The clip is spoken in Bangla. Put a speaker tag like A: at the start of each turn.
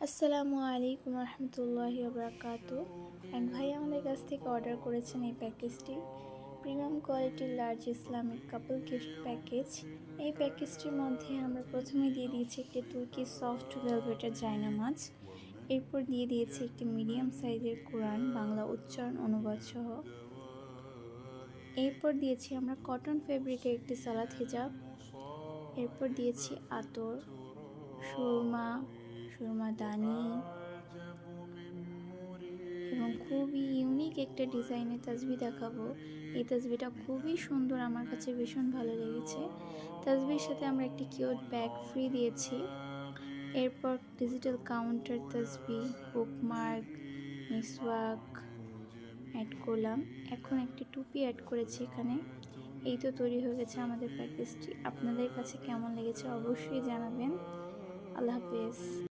A: আসসালামু আলাইকুম রহমতুল্লাহ বরকাত এক ভাই আমাদের কাছ থেকে অর্ডার করেছেন এই প্যাকেজটি প্রিমিয়াম কোয়ালিটির large Islamic couple gift package এই প্যাকেজটির মধ্যে আমরা প্রথমে দিয়ে দিয়েছি একটি তুর্কি সফট ভেলভেটের জায়নামাজ এরপর দিয়ে দিয়েছি একটি মিডিয়াম সাইজের কোরআন, বাংলা উচ্চারণ, অনুবাদ সহ। এরপর দিয়েছি আমরা কটন ফেব্রিকের একটি সালাদ হিজাব এরপর দিয়েছি আতর, সুরমা দানি এবং খুবই ইউনিক একটা ডিজাইনের তাসবি দেখাবো। এই তাসবিটা খুবই সুন্দর, আমার কাছে ভীষণ ভালো লেগেছে। তাসবির সাথে আমরা একটি কিউট ব্যাগ ফ্রি দিয়েছি। এরপর ডিজিটাল কাউন্টার তাসবি বুকমার্ক মিসওয়াক অ্যাড করলাম। এখন একটি টুপি অ্যাড করেছি এখানে। এই তো তৈরি হয়ে গেছে আমাদের প্যাকেজটি আপনাদের কাছে কেমন লেগেছে অবশ্যই জানাবেন। আল্লাহ হাফেজ।